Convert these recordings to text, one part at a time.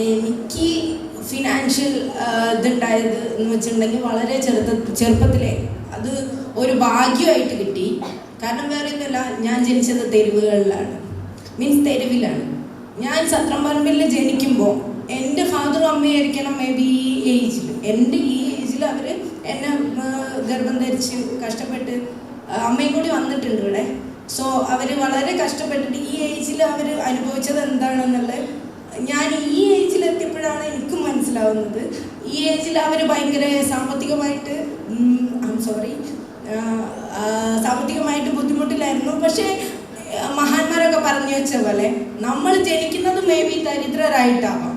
എനിക്ക് ഫിനാൻഷ്യൽ ഇതുണ്ടായത് എന്ന് വെച്ചിട്ടുണ്ടെങ്കിൽ വളരെ ചെറുത ചെറുപ്പത്തിലെ അത് ഒരു ഭാഗ്യമായിട്ട് കിട്ടി. കാരണം വേറെ ഒന്നുമല്ല ഞാൻ ജനിച്ചത് തെരുവുകളിലാണ്. മീൻസ് തെരുവിലാണ്. ഞാൻ സത്രം പറമ്പിൽ ജനിക്കുമ്പോൾ എന്റെ ഫാദറും അമ്മയായിരിക്കണം മേ ബി ഈ ഏജിൽ എന്റെ ഈ ഏജിൽ അവർ എന്നെ ഗർഭം ധരിച്ച് കഷ്ടപ്പെട്ട് അമ്മയും കൂടി വന്നിട്ടുണ്ട് ഇവിടെ. സോ അവർ വളരെ കഷ്ടപ്പെട്ടിട്ട് ഈ ഏജിൽ അവർ അനുഭവിച്ചത് എന്താണെന്നുള്ളത് ഞാൻ ഈ ഏജിൽ എത്തിയപ്പോഴാണ് എനിക്കും മനസ്സിലാവുന്നത്. ഈ ഏജിൽ അവർ ഭയങ്കര സാമ്പത്തികമായിട്ട് സോറി സാമ്പത്തികമായിട്ട് ബുദ്ധിമുട്ടിലായിരുന്നു. പക്ഷേ മഹാന്മാരൊക്കെ പറഞ്ഞു വെച്ച പോലെ നമ്മൾ ജനിക്കുന്നത് മേ ബി ദരിദ്രരായിട്ടാവാം.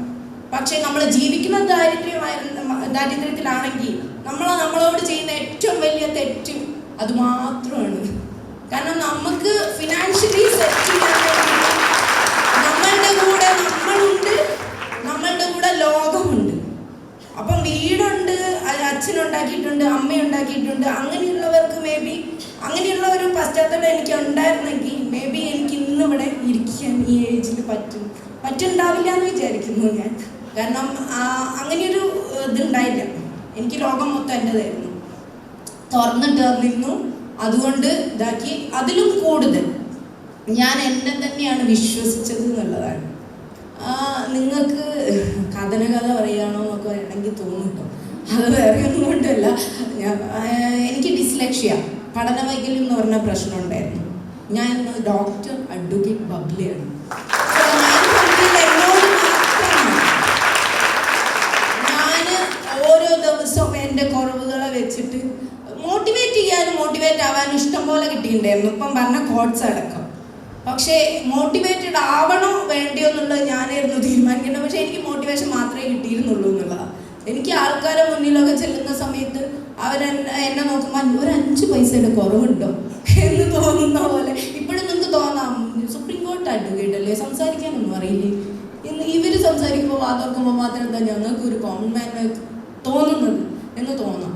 പക്ഷെ നമ്മൾ ജീവിക്കുന്ന ദാരിദ്ര്യമായിരുന്നു ദാരിദ്ര്യത്തിലാണെങ്കിൽ നമ്മൾ നമ്മളോട് ചെയ്യുന്ന ഏറ്റവും വലിയ തെറ്റ് അത് മാത്രമാണ് കാരണം നമുക്ക് ഫിനാൻഷ്യലി സെറ്റ് ചെയ്യാൻ വേണ്ടിയിട്ട് നമ്മളുടെ കൂടെ നമ്മളുണ്ട് നമ്മളുടെ കൂടെ ലോകമുണ്ട് അപ്പം വീടുണ്ട് അച്ഛനുണ്ടാക്കിയിട്ടുണ്ട് അമ്മ ഉണ്ടാക്കിയിട്ടുണ്ട് അങ്ങനെയുള്ളവർക്ക് മേ ബി അങ്ങനെയുള്ള ഒരു പശ്ചാത്തലം എനിക്ക് ഉണ്ടായിരുന്നെങ്കിൽ മേ ബി എനിക്ക് ഇന്ന് ഇവിടെ ഇരിക്കാൻ ഈ ഏജിൽ പറ്റും. പറ്റുണ്ടാവില്ല എന്ന് വിചാരിക്കുന്നു ഞാൻ. കാരണം അങ്ങനെയൊരു ഇതുണ്ടായില്ല. എനിക്ക് ലോകം മൊത്തം എന്റെതായിരുന്നു തുറന്നിട്ട് നിന്നു അതുകൊണ്ട് ഇതാക്കി. അതിലും കൂടുതൽ ഞാൻ എന്നെ തന്നെയാണ് വിശ്വസിച്ചത് എന്നുള്ളതാണ്. നിങ്ങൾക്ക് കഥന കഥ പറയുകയാണോ എന്നൊക്കെ തോന്നുന്നു അത് വേറെ ഒന്നും കൊണ്ടല്ല. എനിക്ക് ഡിസ്ലക്ഷ്യ പഠന വൈകല്യം എന്ന് പറഞ്ഞ പ്രശ്നം ഉണ്ടായിരുന്നു ഞാൻ ഡോക്ടർ അഡ്വക്കേറ്റ് ബബ്ലിയാണ് ഞാൻ ഓരോ ദിവസവും എന്റെ കുറവുകളെ വെച്ചിട്ട് മോട്ടിവേറ്റ് ചെയ്യാനും മോട്ടിവേറ്റ് ആവാനും ഇഷ്ടം പോലെ കിട്ടിയിട്ടുണ്ടായിരുന്നു. ഇപ്പം പറഞ്ഞ കോഡ്സ് അടക്കം. പക്ഷേ മോട്ടിവേറ്റഡ് ആവണോ വേണ്ടയോ എന്നുള്ളത് ഞാനായിരുന്നു തീരുമാനിക്കേണ്ടത്. പക്ഷേ എനിക്ക് മോട്ടിവേഷൻ മാത്രമേ കിട്ടിയിരുന്നുള്ളൂ എന്നുള്ളതാണ് എനിക്ക് ആൾക്കാരെ മുന്നിലൊക്കെ ചെല്ലുന്ന സമയത്ത് അവർ എന്നെ നോക്കുമ്പോൾ ഒരു അഞ്ച് പൈസയുടെ കുറവുണ്ടോ എന്ന് തോന്നുന്ന പോലെ. ഇപ്പോഴും നിങ്ങൾക്ക് തോന്നാം സുപ്രീം കോർട്ട് അഡ്വക്കേറ്റ് അല്ലേ? സംസാരിക്കാനൊന്നും അറിയില്ലേ? ഇന്ന് ഇവർ സംസാരിക്കുമ്പോൾ വാതോർക്കുമ്പോൾ മാത്രം എന്താ ഞങ്ങൾക്ക് ഒരു കോമൺ മാൻ തോന്നുന്നത് എന്ന് തോന്നാം.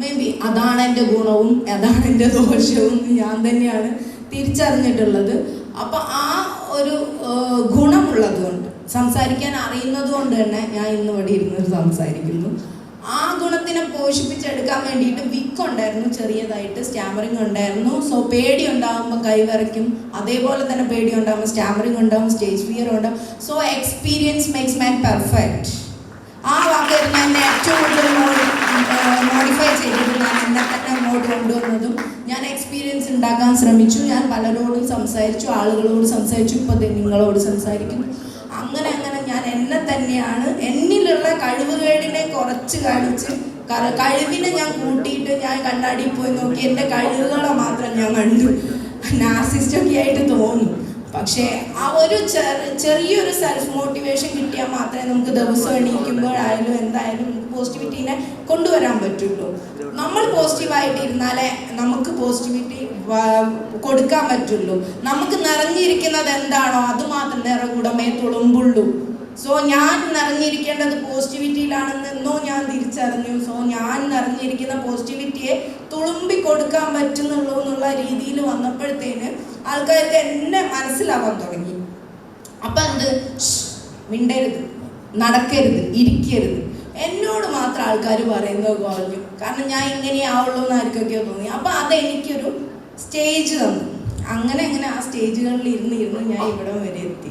മേ ബി അതാണ് എന്റെ ഗുണവും അതാണ് എന്റെ ദോഷവും ഞാൻ തന്നെയാണ് തിരിച്ചറിഞ്ഞിട്ടുള്ളത്. അപ്പം ആ ഒരു ഏഹ്, ഗുണമുള്ളത് കൊണ്ട് സംസാരിക്കാൻ അറിയുന്നത് കൊണ്ട് തന്നെ ഞാൻ ഇന്ന് ഇവിടെ ഇരുന്ന് സംസാരിക്കുന്നു. ആ ഗുണത്തിനെ പോഷിപ്പിച്ചെടുക്കാൻ വേണ്ടിയിട്ട് വിക്ക് ഉണ്ടായിരുന്നു ചെറിയതായിട്ട് സ്റ്റാമറിങ് ഉണ്ടായിരുന്നു. സോ പേടി ഉണ്ടാകുമ്പോൾ കൈവരയ്ക്കും അതേപോലെ തന്നെ പേടി ഉണ്ടാകുമ്പോൾ സ്റ്റാമറിങ് ഉണ്ടാകും സ്റ്റേജ് ഫിയർ ഉണ്ടാകും so experience makes man perfect. ആ വാക്കായിരുന്നു ശ്രമിച്ചു. ഞാൻ പലരോടും സംസാരിച്ചു ആളുകളോട് സംസാരിച്ചു. ഇപ്പോൾ നിങ്ങളോട് സംസാരിക്കുന്നു. അങ്ങനെ അങ്ങനെ ഞാൻ എന്നെ തന്നെയാണ് എന്നിലുള്ള കഴിവുകേടിനെ കുറച്ച് കാണിച്ച് കഴിവിനെ ഞാൻ കൂട്ടിയിട്ട് ഞാൻ കണ്ണാടിയിൽ പോയി നോക്കി. എന്റെ കഴിവുകളെ മാത്രം ഞാൻ കണ്ടു. നാർസിസ്റ്റൊക്കെ ആയിട്ട് തോന്നും. പക്ഷേ ആ ഒരു ചെറി- ചെറിയൊരു സെൽഫ് മോട്ടിവേഷൻ കിട്ടിയാൽ മാത്രമേ നമുക്ക് ദിവസം എണീക്കുമ്പോഴായാലും എന്തായാലും പോസിറ്റിവിറ്റിനെ കൊണ്ടുവരാൻ പറ്റുള്ളൂ. നമ്മൾ പോസിറ്റീവായിട്ട് ഇരുന്നാലേ നമുക്ക് പോസിറ്റിവിറ്റി കൊടുക്കാൻ പറ്റുള്ളൂ. നമുക്ക് നിറഞ്ഞിരിക്കുന്നത് എന്താണോ അത് മാത്രം നിറകുടമേ തുളുമ്പുള്ളൂ. സോ ഞാൻ നിറഞ്ഞിരിക്കേണ്ടത് പോസിറ്റിവിറ്റിയിലാണെന്നെന്നോ ഞാൻ തിരിച്ചറിഞ്ഞു. സോ ഞാൻ നിറഞ്ഞിരിക്കുന്ന പോസിറ്റിവിറ്റിയെ തുളുമ്പി കൊടുക്കാൻ പറ്റുന്നുള്ളൂ എന്നുള്ള രീതിയിൽ വന്നപ്പോഴത്തേന് ആൾക്കാർക്ക് എന്നെ മനസ്സിലാവാൻ തുടങ്ങി. അപ്പം എന്ത്? മിണ്ടരുത്. നടക്കരുത്. ഇരിക്കരുത്. എന്നോട് മാത്രം ആൾക്കാർ പറയുന്നത് കുറഞ്ഞു കാരണം ഞാൻ ഇങ്ങനെ ആവുള്ളൂ എന്ന് തോന്നി. അപ്പം അതെനിക്കൊരു സ്റ്റേജ് തന്നു. അങ്ങനെ അങ്ങനെ ആ സ്റ്റേജുകളിൽ ഇരുന്ന് ഇരുന്ന് ഞാൻ ഇവിടെ വരെ എത്തി.